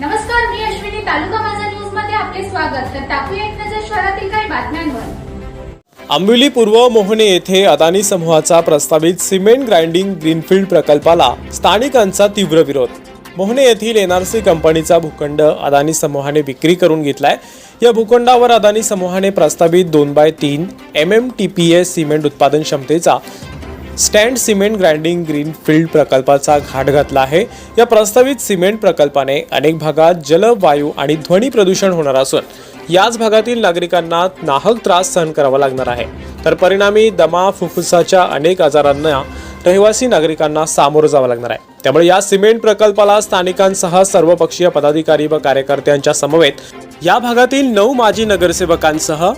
नमस्कार मी अश्विनी तालुका माझा न्यूजमध्ये आपले स्वागत. तर टाकूया एक नजर शहरातील काही बातम्यांवर. आंबिवली पूर्व मोहने येथे अदानी समूहाचा प्रस्तावित सिमेंट ग्राइंडिंग ग्रीनफील्ड प्रकल्पाला स्थानिकांचा तीव्र विरोध. मोहने येथील एनआरसी कंपनीचा भूखंड अदानी समूहाने विक्री करून घेतलाय. या भूखंडावर अदानी समूहाने प्रस्तावित दोन बाय तीन M M T P S cement उत्पादन क्षमतेचा stand cement grinding green field प्रकल्पाचा घाट घातला आहे. या प्रस्तावित सिमेंट प्रकल्पाने अनेक भागात जल वायू आणि ध्वनी प्रदूषण होणार असून याच भागातील नागरिकांना नाहक त्रास सहन करावा लागणार आहे. तर परिणामी दमा फुफ्फुसाच्या अनेक आजारांना रहिवासी नागरिकांना सामोरं जावं लागणार आहे. त्यामुळे या सिमेंट प्रकल्पाला स्थानिकांसह सर्वपक्षीय पदाधिकारी व कार्यकर्त्यांच्या समवेत या भागातील नऊ माजी नगरसेवकांसह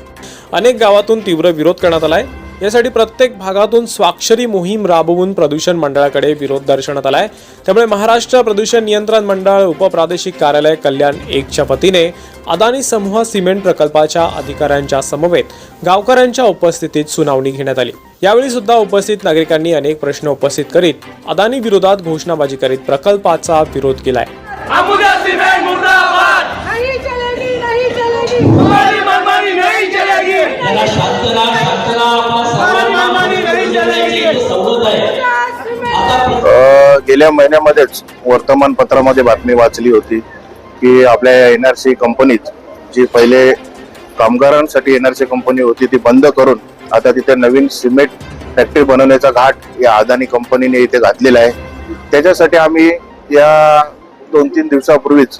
अनेक गावातून तीव्र विरोध करण्यात आलाय. यासाठी प्रत्येक भागातून स्वाक्षरी मोहीम राबवून प्रदूषण मंडळाकडे विरोध दर्शवण्यात आलाय. त्यामुळे महाराष्ट्र प्रदूषण नियंत्रण मंडळ उपप्रादेशिक कार्यालय कल्याण एकच्या वतीने अदानी समूह सिमेंट प्रकल्पाच्या अधिकाऱ्यांच्या समवेत गावकऱ्यांच्या उपस्थितीत सुनावणी घेण्यात आली. यावेळी सुद्धा उपस्थित नागरिकांनी अनेक प्रश्न उपस्थित करीत अदानी विरोधात घोषणाबाजी करीत प्रकल्पाचा विरोध केलाय. अबुजा गेल्या महिन्यामध्येच वर्तमानपत्रामध्ये बातमी वाचली होती की आपल्या एन आर सी कंपनीत जी पहिले कामगारांसाठी एन आर सी कंपनी होती ती बंद करून आता तिथे नवीन सिमेंट फॅक्टरी बनवण्याचा घाट या अदानी कंपनीने इथे घातलेला आहे. त्याच्यासाठी आम्ही या दोन तीन दिवसापूर्वीच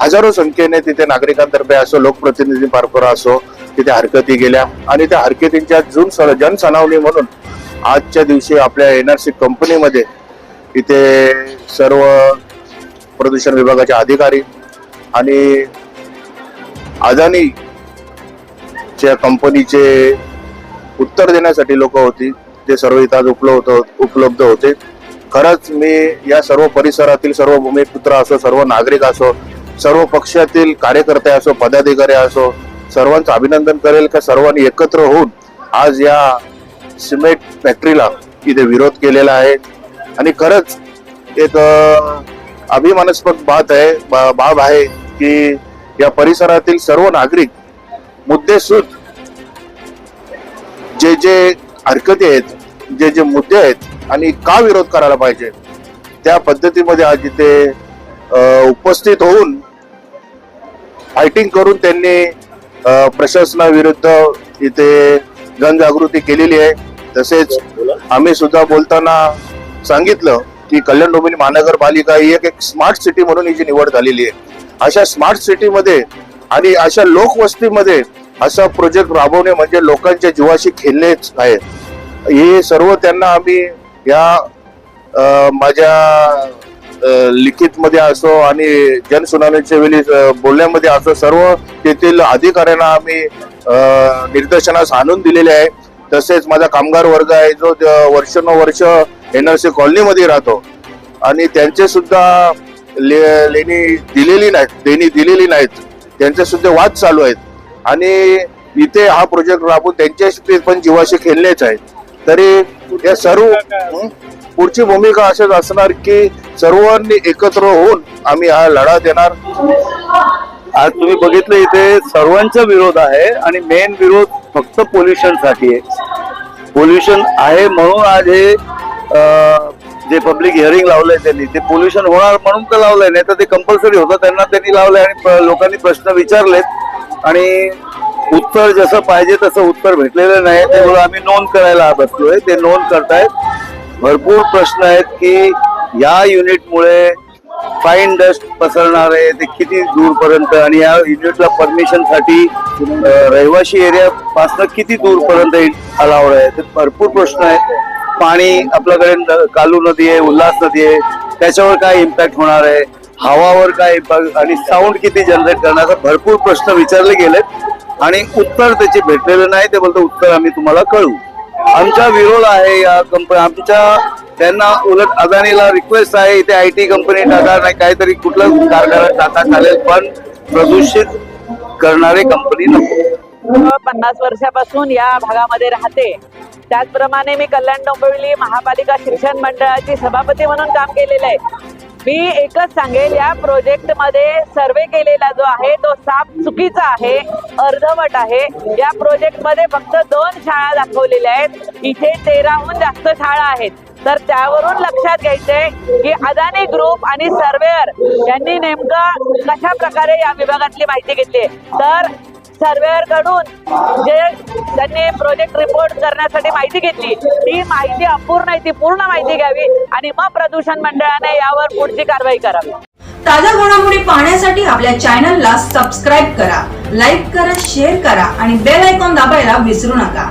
हजारो संख्येने तिथे नागरिकांतर्फे असो लोकप्रतिनिधी मार्फत असो तिथे हरकती गेल्या आणि त्या हरकतींच्या जून सन जनसनावणी म्हणून आजच्या दिवशी आपल्या एन आर सी कंपनीमध्ये इथे सर्व प्रदूषण विभागाचे अधिकारी आणि अदानी च्या कंपनीचे उत्तर देण्यासाठी लोक होती. ते सर्व इथं आज उपलब्ध उपलब्ध होते. खरंच मी या सर्व परिसरातील सर्व भूमिपुत्र असो सर्व नागरिक असो सर्व पक्षातील कार्यकर्ते असो पदाधिकारी असो सर्वांचं अभिनंदन करेल का? सर्वांनी एकत्र होऊन आज या सिमेंट फॅक्टरीला इथे विरोध केलेला आहे. आणि खरंच एक अभिमानास्पद बात आहे बा- बाब आहे की या परिसरातील सर्व नागरिक मुद्देसूद जे जे हरकती आहेत जे जे मुद्दे आहेत आणि का विरोध करायला पाहिजे त्या पद्धतीमध्ये आज इथे उपस्थित होऊन फायटिंग करून त्यांनी प्रशासनाविरुद्ध इथे जनजागृती केलेली आहे. तसेच आम्ही सुद्धा बोलताना सांगितलं की कल्याण डोंबिवली महानगरपालिका ही एक एक स्मार्ट सिटी म्हणून हिची निवड झालेली आहे. अशा स्मार्ट सिटीमध्ये आणि अशा लोकवस्तीमध्ये असा प्रोजेक्ट राबवणे म्हणजे लोकांच्या जीवाशी खेळणेच आहे. हे सर्व त्यांना आम्ही या माझ्या लिखितमध्ये लिखित मध्ये असो आणि जनसुनावणीच्या वेळी बोलण्यामध्ये असो सर्व तेथील अधिकाऱ्यांना आम्ही निदर्शनास निर्देशनास आणून दिलेले आहे. तसेच माझा कामगार वर्ग आहे जो वर्षानुवर्ष एन आर एनआरसी कॉलनीमध्ये राहतो. आणि त्यांचे सुद्धा ले- लेणी दिलेली नाहीत देणी दिलेली नाहीत. त्यांचे सुद्धा वाद चालू आहेत. आणि इथे हा प्रोजेक्ट राबून त्यांच्याशी पण जीवाशी खेळलेच आहेत. तरी या सर्व पुढची भूमिका अशीच असणार की सर्वांनी एकत्र होऊन आम्ही हा लढा देणार. आज तुम्ही बघितलं इथे सर्वांचा विरोध आहे आणि मेन विरोध फक्त पोल्युशनसाठी आहे. पोल्युशन आहे म्हणून आज हे जे पब्लिक हिअरिंग लावलंय त्यांनी ते पोल्युशन होणार म्हणून तर लावलंय नाही तर ते कंपल्सरी होतं त्यांना त्यांनी लावलंय आणि प- लोकांनी प्रश्न विचारलेत. आणि उत्तर जसं पाहिजे तसं उत्तर भेटलेलं नाही. त्यामुळे आम्ही नोंद करायला बसलोय. ते नोंद करतायत. भरपूर प्रश्न आहेत की या युनिटमुळे फाईन डस्ट पसरणार आहे ते किती दूरपर्यंत आणि या युनिटला परमिशनसाठी रहिवासी एरियापासनं रहिवाशी एरिया किती दूरपर्यंत अलावड आहे? ते भरपूर प्रश्न आहेत. पाणी आपल्याकडे न- कालू नदी आहे उल्हास नदी आहे त्याच्यावर काय इम्पॅक्ट होणार आहे? हवावर काय इम्पॅक्ट आणि साऊंड किती जनरेट करणार? भरपूर प्रश्न विचारले गेलेत. आणि उत्तर त्याचे भेटलेलं नाही ते बोलतो उत्तर आम्ही तुम्हाला कळू. आमचा विरोध आहे या कंपनी आमच्या त्यांना उलट अदानीला रिक्वेस्ट आहे इथे आय टी कंपनी टाका नाही काहीतरी कुठलं कारखाना टाका चालेल पण प्रदूषित करणारे कंपनी नको. पन्नास वर्षापासून या भागामध्ये राहते. त्याचप्रमाणे मी कल्याण डोंबिवली महापालिका शिक्षण मंडळाची सभापती म्हणून काम केलेलं आहे. मी एकच सांगेल या प्रोजेक्टमध्ये सर्वे केलेला जो आहे तो साफ चुकीचा आहे अर्धवट आहे. या प्रोजेक्टमध्ये फक्त दोन शाळा दाखवलेल्या आहेत. इथे तेराहून जास्त शाळा आहेत. तर त्यावरून लक्षात घ्यायचंय की अदानी ग्रुप आणि सर्वेअर यांनी नेमकं कशा प्रकारे या विभागातली माहिती घेतली तर सर्वेअरकडून जे त्यांनी प्रोजेक्ट रिपोर्ट करण्यासाठी माहिती घेतली ती माहिती अपूर्ण आहे ती पूर्ण माहिती घ्यावी आणि मग प्रदूषण मंडळाने यावर पुढची कारवाई करावी. ताज्या घडामोडी पाहण्यासाठी आपल्या चॅनलला सबस्क्राईब करा लाईक करा शेअर करा आणि बेल आयकॉन दाबायला विसरू नका.